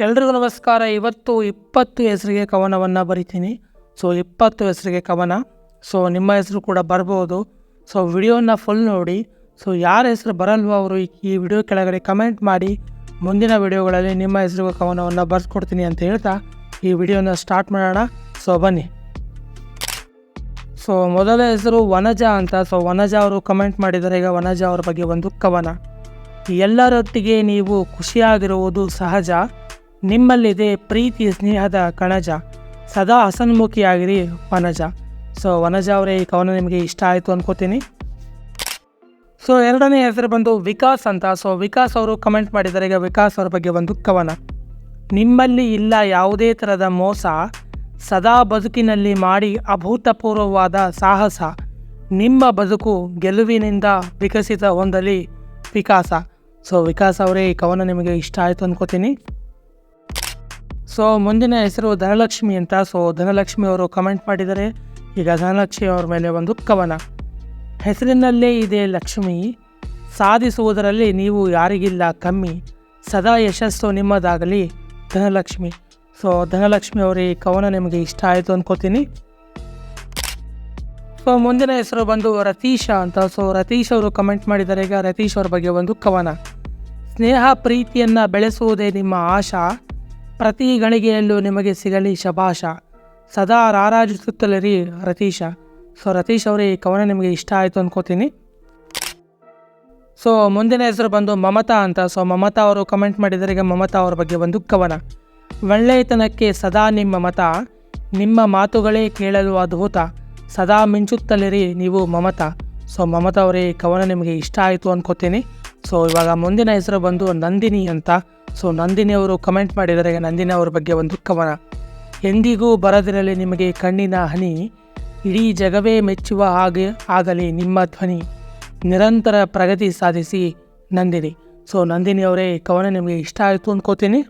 ಎಲ್ರಿಗೂ ನಮಸ್ಕಾರ. ಇವತ್ತು ಇಪ್ಪತ್ತು ಹೆಸರಿಗೆ ಕವನವನ್ನು ಬರಿತೀನಿ. ಸೊ, ಇಪ್ಪತ್ತು ಹೆಸರಿಗೆ ಕವನ. ಸೊ, ನಿಮ್ಮ ಹೆಸರು ಕೂಡ ಬರ್ಬೋದು. ಸೊ, ವಿಡಿಯೋನ ಫುಲ್ ನೋಡಿ. ಸೊ, ಯಾರ ಹೆಸರು ಬರಲ್ವೋ ಅವರು ಈ ವಿಡಿಯೋ ಕೆಳಗಡೆ ಕಮೆಂಟ್ ಮಾಡಿ. ಮುಂದಿನ ವಿಡಿಯೋಗಳಲ್ಲಿ ನಿಮ್ಮ ಹೆಸರಿಗೂ ಕವನವನ್ನು ಬರ್ಸ್ಕೊಡ್ತೀನಿ ಅಂತ ಹೇಳ್ತಾ ಈ ವಿಡಿಯೋನ ಸ್ಟಾರ್ಟ್ ಮಾಡೋಣ. ಸೊ, ಬನ್ನಿ. ಸೊ, ಮೊದಲ ಹೆಸರು ವನಜ ಅಂತ. ಸೊ, ವನಜ ಅವರು ಕಮೆಂಟ್ ಮಾಡಿದ್ದಾರೆ. ಈಗ ವನಜ ಅವರ ಬಗ್ಗೆ ಒಂದು ಕವನ. ಎಲ್ಲರೊಟ್ಟಿಗೆ ನೀವು ಖುಷಿಯಾಗಿರುವುದು ಸಹಜ. ನಿಮ್ಮಲ್ಲಿದೆ ಪ್ರೀತಿ ಸ್ನೇಹದ ಕಣಜ, ಸದಾ ಹಸನ್ಮುಖಿಯಾಗಿರಿ ವನಜ. ಸೊ ವನಜ ಅವರೇ, ಈ ಕವನ ನಿಮಗೆ ಇಷ್ಟ ಆಯಿತು ಅನ್ಕೋತೀನಿ. ಸೊ ಎರಡನೇ ಹೆಸರು ಬಂದು ವಿಕಾಸ್ ಅಂತ. ಸೊ ವಿಕಾಸ್ ಅವರು ಕಮೆಂಟ್ ಮಾಡಿದ್ದಾರೆ, ಈಗ ವಿಕಾಸ್ ಅವರ ಬಗ್ಗೆ ಒಂದು ಕವನ. ನಿಮ್ಮಲ್ಲಿ ಇಲ್ಲ ಯಾವುದೇ ಥರದ ಮೋಸ, ಸದಾ ಬದುಕಿನಲ್ಲಿ ಮಾಡಿ ಅಭೂತಪೂರ್ವವಾದ ಸಾಹಸ. ನಿಮ್ಮ ಬದುಕು ಗೆಲುವಿನಿಂದ ವಿಕಸಿತ ಹೊಂದಲಿ ವಿಕಾಸ. ಸೊ ವಿಕಾಸ್ ಅವರೇ, ಈ ಕವನ ನಿಮಗೆ ಇಷ್ಟ ಆಯಿತು ಅನ್ಕೋತೀನಿ. ಸೊ ಮುಂದಿನ ಹೆಸರು ಧನಲಕ್ಷ್ಮಿ ಅಂತ. ಸೊ ಧನಲಕ್ಷ್ಮಿ ಅವರು ಕಮೆಂಟ್ ಮಾಡಿದ್ದಾರೆ ಈಗ ಧನಲಕ್ಷ್ಮಿ ಅವರ ಮೇಲೆ ಒಂದು ಕವನ. ಹೆಸರಿನಲ್ಲೇ ಇದೆ ಲಕ್ಷ್ಮಿ. ಸಾಧಿಸುವುದರಲ್ಲಿ ನೀವು ಯಾರಿಗಿಲ್ಲ, ಕಮ್ಮಿ. ಸದಾ ಯಶಸ್ಸು ನಿಮ್ಮದಾಗಲಿ ಧನಲಕ್ಷ್ಮಿ. ಸೊ ಧನಲಕ್ಷ್ಮಿ ಅವರ ಈ ಕವನ ನಿಮಗೆ ಇಷ್ಟ ಆಯಿತು ಅಂದ್ಕೋತೀನಿ ಸೊ ಮುಂದಿನ ಹೆಸರು ಬಂದು ರತೀಶ ಅಂತ. ಸೊ ರತೀಶ್ ಅವರು ಕಮೆಂಟ್ ಮಾಡಿದ್ದಾರೆ ಈಗ ರತೀಶ್ ಅವ್ರ ಬಗ್ಗೆ ಒಂದು ಕವನ. ಸ್ನೇಹ ಪ್ರೀತಿಯನ್ನು ಬೆಳೆಸುವುದೇ ನಿಮ್ಮ ಆಶಾ. ಪ್ರತಿ ಗಳಿಗೆಯಲ್ಲೂ ನಿಮಗೆ ಸಿಗಲಿ ಶಭಾಷ. ಸದಾ ರಾರಾಜಿಸುತ್ತಲಿರಿ ರತೀಶ. ಸೊ, ರತೀಶ್ ಅವರೇ, ಈ ಕವನ ನಿಮಗೆ ಇಷ್ಟ ಆಯಿತು ಅನ್ಕೋತೀನಿ. ಸೊ, ಮುಂದಿನ ಹೆಸರು ಬಂದು ಮಮತಾ ಅಂತ. ಸೊ, ಮಮತಾ ಅವರು ಕಮೆಂಟ್ ಮಾಡಿದರೆ ಈಗ ಮಮತಾ ಅವರ ಬಗ್ಗೆ ಒಂದು ಕವನ. ಒಳ್ಳೆಯತನಕ್ಕೆ ಸದಾ ನಿಮ್ಮ ಮತ, ನಿಮ್ಮ ಮಾತುಗಳೇ ಕೇಳಲು ಅದ್ಭುತ. ಸದಾ ಮಿಂಚುತ್ತಲಿರಿ ನೀವು ಮಮತಾ. ಸೊ, ಮಮತಾ ಅವರೇ, ಈ ಕವನ ನಿಮಗೆ ಇಷ್ಟ ಆಯಿತು ಅನ್ಕೋತೀನಿ. ಸೊ, ಇವಾಗ ಮುಂದಿನ ಹೆಸರು ಬಂದು ನಂದಿನಿ ಅಂತ. ಸೊ ನಂದಿನಿ ಅವರು ಕಮೆಂಟ್ ಮಾಡಿದರೆ ನಂದಿನಿ ಅವರ ಬಗ್ಗೆ ಒಂದು ಕವನ. ಎಂದಿಗೂ ಬರದಿರಲಿ ನಿಮಗೆ ಕಣ್ಣಿನ ಹನಿ, ಇಡೀ ಜಗವೇ ಮೆಚ್ಚುವ ಹಾಗೆ ಆಗಲಿ ನಿಮ್ಮ ಧ್ವನಿ. ನಿರಂತರ ಪ್ರಗತಿ ಸಾಧಿಸಿ ನಂದಿನಿ. ಸೊ ನಂದಿನಿ ಅವರೇ ಕವನ ನಿಮಗೆ ಇಷ್ಟ ಆಯಿತು ಅಂದ್ಕೋತೀನಿ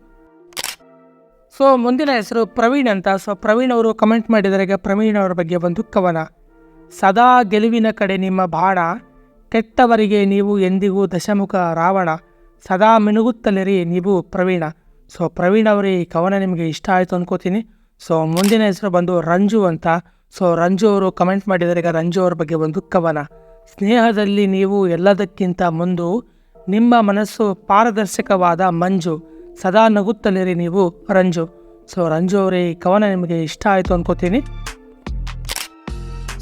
ಸೊ ಮುಂದಿನ ಹೆಸರು ಪ್ರವೀಣ್ ಅಂತ. ಸೊ ಪ್ರವೀಣ್ ಅವರು ಕಮೆಂಟ್ ಮಾಡಿದರೆ ಪ್ರವೀಣ್ ಅವರ ಬಗ್ಗೆ ಒಂದು ಕವನ. ಸದಾ ಗೆಲುವಿನ ಕಡೆ ನಿಮ್ಮ ಬಾಣ, ಕೆಟ್ಟವರಿಗೆ ನೀವು ಎಂದಿಗೂ ದಶಮುಖ ರಾವಣ. ಸದಾ ಮಿನುಗುತ್ತಲಿರಿ ನೀವು ಪ್ರವೀಣ. ಸೊ ಪ್ರವೀಣ್ ಅವರೇ, ಈ ಕವನ ನಿಮಗೆ ಇಷ್ಟ ಆಯಿತು ಅನ್ಕೋತೀನಿ. ಸೊ ಮುಂದಿನ ಹೆಸರು ಬಂದು ರಂಜು ಅಂತ. ಸೊ ರಂಜು ಅವರು ಕಮೆಂಟ್ ಮಾಡಿದರೆ ಈಗ ರಂಜು ಅವ್ರ ಬಗ್ಗೆ ಒಂದು ಕವನ. ಸ್ನೇಹದಲ್ಲಿ ನೀವು ಎಲ್ಲದಕ್ಕಿಂತ ಮುಂದು ನಿಮ್ಮ ಮನಸ್ಸು ಪಾರದರ್ಶಕವಾದ ಮಂಜು. ಸದಾ ನಗುತ್ತಲಿರಿ ನೀವು ರಂಜು. ಸೊ ರಂಜು ಅವರೇ, ಈ ಕವನ ನಿಮಗೆ ಇಷ್ಟ ಆಯಿತು ಅನ್ಕೋತೀನಿ.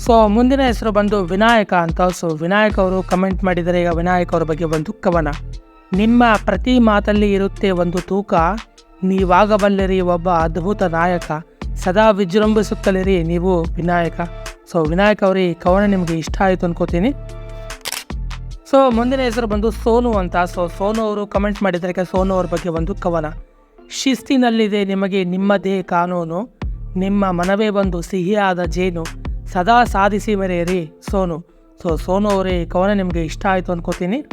ಸೊ ಮುಂದಿನ ಹೆಸರು ಬಂದು ವಿನಾಯಕ ಅಂತ. ಸೊ ವಿನಾಯಕ ಅವರು ಕಮೆಂಟ್ ಮಾಡಿದರೆ ಈಗ ವಿನಾಯಕ ಅವ್ರ ಬಗ್ಗೆ ಒಂದು ಕವನ. ನಿಮ್ಮ ಪ್ರತಿ ಮಾತಲ್ಲಿ ಇರುತ್ತೆ ಒಂದು ತೂಕ. ನೀವಾಗಬಲ್ಲಿರಿ ಒಬ್ಬ ಅದ್ಭುತ ನಾಯಕ. ಸದಾ ವಿಜೃಂಭಿಸುತ್ತಲಿರಿ ನೀವು ವಿನಾಯಕ. ಸೊ ವಿನಾಯಕ ಅವರೇ, ಈ ಕವನ ನಿಮಗೆ ಇಷ್ಟ ಆಯಿತು ಅನ್ಕೋತೀನಿ. ಸೊ ಮುಂದಿನ ಹೆಸರು ಬಂದು ಸೋನು ಅಂತ. ಸೊ ಸೋನು ಅವರು ಕಮೆಂಟ್ ಮಾಡಿದರೆ ಈಗ ಸೋನು ಅವ್ರ ಬಗ್ಗೆ ಒಂದು ಕವನ. ಶಿಸ್ತಿನಲ್ಲಿದೆ ನಿಮಗೆ ನಿಮ್ಮದೇ ಕಾನೂನು. ನಿಮ್ಮ ಮನವೇ ಬಂದು ಸಿಹಿಯಾದ ಜೇನು. ಸದಾ ಸಾಧಿಸಿ ಮೆರೆಯಿರಿ ಸೋನು. ಸೊ ಸೋನು ಅವರೇ ಕವನ ನಿಮಗೆ ಇಷ್ಟ ಆಯಿತು ಅನ್ಕೋತೀನಿ.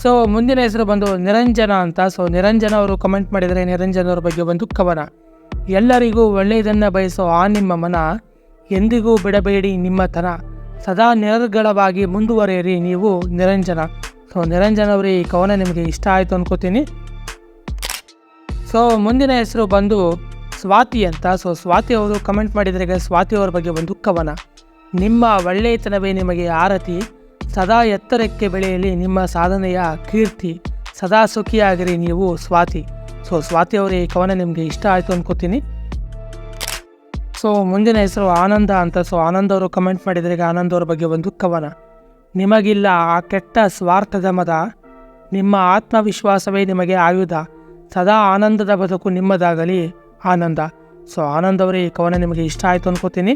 ಸೊ ಮುಂದಿನ ಹೆಸರು ಬಂದು ನಿರಂಜನ ಅಂತ. ಸೊ ನಿರಂಜನ ಅವರು ಕಮೆಂಟ್ ಮಾಡಿದರೆ ನಿರಂಜನ ಅವ್ರ ಬಗ್ಗೆ ಒಂದು ಕವನ. ಎಲ್ಲರಿಗೂ ಒಳ್ಳೆಯದನ್ನು ಬಯಸೋ ಆ ನಿಮ್ಮ ಮನ, ಎಂದಿಗೂ ಬಿಡಬೇಡಿ ನಿಮ್ಮತನ ಸದಾ ನಿರರ್ಗಳವಾಗಿ ಮುಂದುವರಿಯಿರಿ ನೀವು ನಿರಂಜನ. ಸೊ ನಿರಂಜನ ಅವರು ಈ ಕವನ ನಿಮಗೆ ಇಷ್ಟ ಆಯಿತು ಅನ್ಕೋತೀನಿ. ಸೊ ಮುಂದಿನ ಹೆಸರು ಬಂದು ಸ್ವಾತಿ ಅಂತ. ಸೊ ಸ್ವಾತಿ ಅವರು ಕಮೆಂಟ್ ಮಾಡಿದರೆ ಸ್ವಾತಿ ಅವರ ಬಗ್ಗೆ ಒಂದು ಕವನ. ನಿಮ್ಮ ಒಳ್ಳೆಯತನವೇ ನಿಮಗೆ ಆರತಿ. ಸದಾ ಎತ್ತರಕ್ಕೆ ಬೆಳೆಯಲಿ ನಿಮ್ಮ ಸಾಧನೆಯ ಕೀರ್ತಿ. ಸದಾ ಸುಖಿಯಾಗಿರಿ ನೀವು ಸ್ವಾತಿ. ಸೊ, ಸ್ವಾತಿ ಅವರ, ಈ ಕವನ ನಿಮಗೆ ಇಷ್ಟ ಆಯಿತು ಅಂದ್ಕೋತೀನಿ ಸೊ, ಮುಂದಿನ ಹೆಸರು ಆನಂದ ಅಂತ. ಸೊ, ಆನಂದ್ ಅವರು ಕಮೆಂಟ್ ಮಾಡಿದರೆ ಈಗ ಆನಂದ್ ಅವ್ರ ಬಗ್ಗೆ ಒಂದು ಕವನ. ನಿಮಗಿಲ್ಲ ಆ ಕೆಟ್ಟ ಸ್ವಾರ್ಥದ ಮದ. ನಿಮ್ಮ ಆತ್ಮವಿಶ್ವಾಸವೇ ನಿಮಗೆ ಆಯುಧ. ಸದಾ ಆನಂದದ ಬದುಕು ನಿಮ್ಮದಾಗಲಿ, ಆನಂದ. ಸೊ, ಆನಂದ್ ಅವರೇ, ಈ ಕವನ ನಿಮಗೆ ಇಷ್ಟ ಆಯಿತು ಅನ್ಕೋತೀನಿ.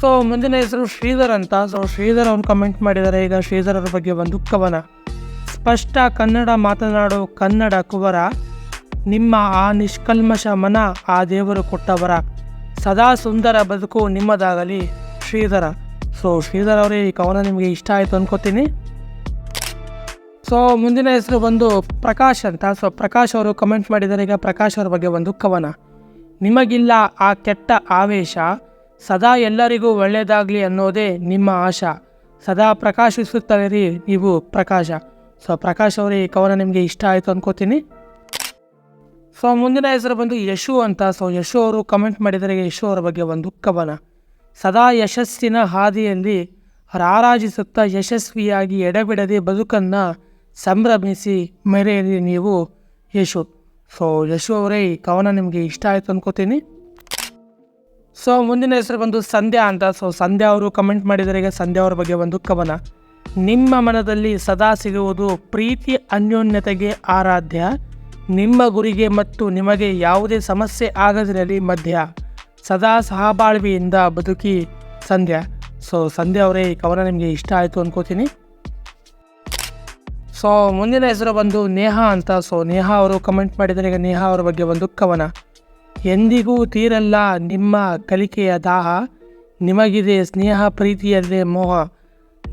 ಸೊ ಮುಂದಿನ ಹೆಸರು ಶ್ರೀಧರ್ ಅಂತ. ಸೊ ಶ್ರೀಧರ್ ಅವ್ರು ಕಮೆಂಟ್ ಮಾಡಿದ್ದಾರೆ. ಈಗ ಶ್ರೀಧರ್ ಅವ್ರ ಬಗ್ಗೆ ಒಂದು ಕವನ. ಸ್ಪಷ್ಟ ಕನ್ನಡ ಮಾತನಾಡೋ ಕನ್ನಡ ಕುವರ. ನಿಮ್ಮ ಆ ನಿಷ್ಕಲ್ಮಶ ಮನ ಆ ದೇವರು ಕೊಟ್ಟವರ. ಸದಾ ಸುಂದರ ಬದುಕು ನಿಮ್ಮದಾಗಲಿ ಶ್ರೀಧರ. ಸೊ ಶ್ರೀಧರ್ ಅವರೇ, ಈ ಕವನ ನಿಮಗೆ ಇಷ್ಟ ಆಯಿತು ಅನ್ಕೋತೀನಿ. ಸೊ ಮುಂದಿನ ಹೆಸರು ಬಂದು ಪ್ರಕಾಶ್ ಅಂತ. ಸೊ ಪ್ರಕಾಶ್ ಅವರು ಕಮೆಂಟ್ ಮಾಡಿದ್ದಾರೆ. ಈಗ ಪ್ರಕಾಶ್ ಅವ್ರ ಬಗ್ಗೆ ಒಂದು ಕವನ. ನಿಮಗಿಲ್ಲ ಆ ಕೆಟ್ಟ ಆವೇಶ. ಸದಾ ಎಲ್ಲರಿಗೂ ಒಳ್ಳೆಯದಾಗಲಿ ಅನ್ನೋದೇ ನಿಮ್ಮ ಆಶಾ. ಸದಾ ಪ್ರಕಾಶಿಸುತ್ತಲಿರಿ ನೀವು ಪ್ರಕಾಶ. ಸೊ, ಪ್ರಕಾಶ್ ಅವರೇ ಈ ಕವನ ನಿಮಗೆ ಇಷ್ಟ ಆಯಿತು ಅನ್ಕೋತೀನಿ. ಸೊ, ಮುಂದಿನ ಹೆಸರು ಬಂದು ಯಶು ಅಂತ. ಸೊ, ಯಶು ಅವರು ಕಮೆಂಟ್ ಮಾಡಿದರೆ ಯಶು ಅವರ ಬಗ್ಗೆ ಒಂದು ಕವನ. ಸದಾ ಯಶಸ್ಸಿನ ಹಾದಿಯಲ್ಲಿ ರಾರಾಜಿಸುತ್ತಾ ಯಶಸ್ವಿಯಾಗಿ ಎಡೆಬಿಡದೆ ಬದುಕನ್ನು ಸಂಭ್ರಮಿಸಿ ಮೆರೆಯಿರಿ ನೀವು ಯಶು. ಸೊ, ಯಶು ಅವರೇ ಈ ಕವನ ನಿಮಗೆ ಇಷ್ಟ ಆಯಿತು ಅನ್ಕೋತೀನಿ. ಸೊ ಮುಂದಿನ ಹೆಸರು ಬಂದು ಸಂಧ್ಯಾ ಅಂತ. ಸೊ ಸಂಧ್ಯಾ ಅವರು ಕಮೆಂಟ್ ಮಾಡಿದರೆ ಸಂಧ್ಯಾ ಅವರ ಬಗ್ಗೆ ಒಂದು ಕವನ ನಿಮ್ಮ ಮನದಲ್ಲಿ ಸದಾ ಸಿಗುವುದು ಪ್ರೀತಿ ಅನ್ಯೋನ್ಯತೆಗೆ ಆರಾಧ್ಯ. ನಿಮ್ಮ ಗುರಿಗೆ ಮತ್ತು ನಿಮಗೆ ಯಾವುದೇ ಸಮಸ್ಯೆ ಆಗದಿರಲಿ ಮಧ್ಯ. ಸದಾ ಸಹಬಾಳ್ವೆಯಿಂದ ಬದುಕಿ ಸಂಧ್ಯಾ. ಸೊ ಸಂಧ್ಯಾ ಅವರೇ ಈ ಕವನ ನಿಮಗೆ ಇಷ್ಟ ಆಯಿತು ಅನ್ಕೋತೀನಿ. ಸೊ ಮುಂದಿನ ಹೆಸರು ಬಂದು ನೇಹಾ ಅಂತ. ಸೊ ನೇಹಾ ಅವರು ಕಮೆಂಟ್ ಮಾಡಿದರೆ ನೇಹಾ ಅವರ ಬಗ್ಗೆ ಒಂದು ಕವನ ಎಂದಿಗೂ ತೀರಲ್ಲ ನಿಮ್ಮ ಕಲಿಕೆಯ ದಾಹ. ನಿಮಗಿದೆ ಸ್ನೇಹ ಪ್ರೀತಿಯಲ್ಲೇ ಮೋಹ.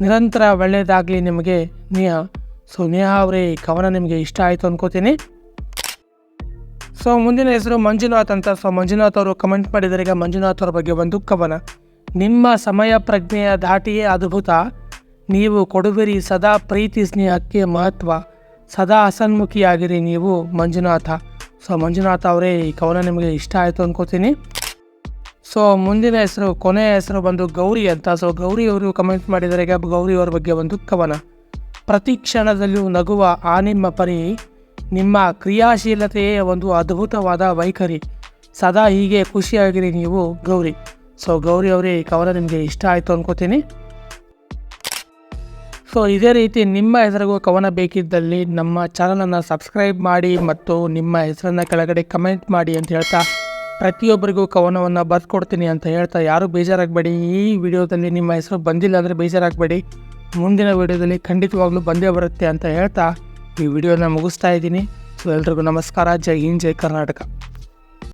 ನಿರಂತರ ಒಳ್ಳೆಯದಾಗಲಿ ನಿಮಗೆ. ನೇಹ ಸೊ ನೇಹ ಅವರೇ, ಈ ಕವನ ನಿಮಗೆ ಇಷ್ಟ ಆಯಿತು ಅನ್ಕೋತೀನಿ. ಸೊ, ಮುಂದಿನ ಹೆಸರು ಮಂಜುನಾಥ್ ಅಂತ. ಸೊ, ಮಂಜುನಾಥ್ ಅವರು ಕಮೆಂಟ್ ಮಾಡಿದರೆ ಈಗ ಮಂಜುನಾಥ್ ಅವರ ಬಗ್ಗೆ ಒಂದು ಕವನ. ನಿಮ್ಮ ಸಮಯ ಪ್ರಜ್ಞೆಯ ದಾಟಿಯೇ ಅದ್ಭುತ. ನೀವು ಕೊಡುವಿರಿ ಸದಾ ಪ್ರೀತಿ ಸ್ನೇಹಕ್ಕೆ ಮಹತ್ವ. ಸದಾ ಅಸನ್ಮುಖಿಯಾಗಿರಿ ನೀವು ಮಂಜುನಾಥ. ಸೊ ಮಂಜುನಾಥ್ ಅವರೇ, ಈ ಕವನ ನಿಮಗೆ ಇಷ್ಟ ಆಯಿತು ಅಂದ್ಕೋತೀನಿ ಸೊ ಮುಂದಿನ ಹೆಸರು, ಕೊನೆಯ ಹೆಸರು ಬಂದು ಗೌರಿ ಅಂತ. ಸೊ ಗೌರಿ ಅವರು ಕಮೆಂಟ್ ಮಾಡಿದರೆ ಈಗ ಗೌರಿ ಅವರ ಬಗ್ಗೆ ಒಂದು ಕವನ. ಪ್ರತಿ ಕ್ಷಣದಲ್ಲೂ ನಗುವ ಆ ನಿಮ್ಮ ಪರಿ, ನಿಮ್ಮ ಕ್ರಿಯಾಶೀಲತೆಯೇ ಒಂದು ಅದ್ಭುತವಾದ ವೈಖರಿ. ಸದಾ ಹೀಗೆ ಖುಷಿಯಾಗಿರಿ ನೀವು, ಗೌರಿ. ಸೊ ಗೌರಿ ಅವರೇ, ಈ ಕವನ ನಿಮಗೆ ಇಷ್ಟ ಆಯಿತು ಅನ್ಕೋತೀನಿ. ಸೊ ಇದೇ ರೀತಿ ನಿಮ್ಮ ಹೆಸರಿಗೂ ಕವನ ಬೇಕಿದ್ದಲ್ಲಿ ನಮ್ಮ ಚಾನಲನ್ನು ಸಬ್ಸ್ಕ್ರೈಬ್ ಮಾಡಿ ಮತ್ತು ನಿಮ್ಮ ಹೆಸರನ್ನು ಕೆಳಗಡೆ ಕಮೆಂಟ್ ಮಾಡಿ ಅಂತ ಹೇಳ್ತಾ ಪ್ರತಿಯೊಬ್ಬರಿಗೂ ಕವನವನ್ನು ಬರ್ಕೊಡ್ತೀನಿ ಅಂತ ಹೇಳ್ತಾ ಯಾರೂ ಬೇಜಾರಾಗಬೇಡಿ. ಈ ವಿಡಿಯೋದಲ್ಲಿ ನಿಮ್ಮ ಹೆಸರು ಬಂದಿಲ್ಲ ಅಂದರೆ ಬೇಜಾರಾಗಬೇಡಿ. ಮುಂದಿನ ವಿಡಿಯೋದಲ್ಲಿ ಖಂಡಿತವಾಗ್ಲೂ ಬಂದೇ ಬರುತ್ತೆ ಅಂತ ಹೇಳ್ತಾ ಈ ವಿಡಿಯೋನ ಮುಗಿಸ್ತಾ ಇದ್ದೀನಿ. ಸೊ, ಎಲ್ರಿಗೂ ನಮಸ್ಕಾರ. ಜೈ ಹಿಂದ್, ಜೈ ಕರ್ನಾಟಕ.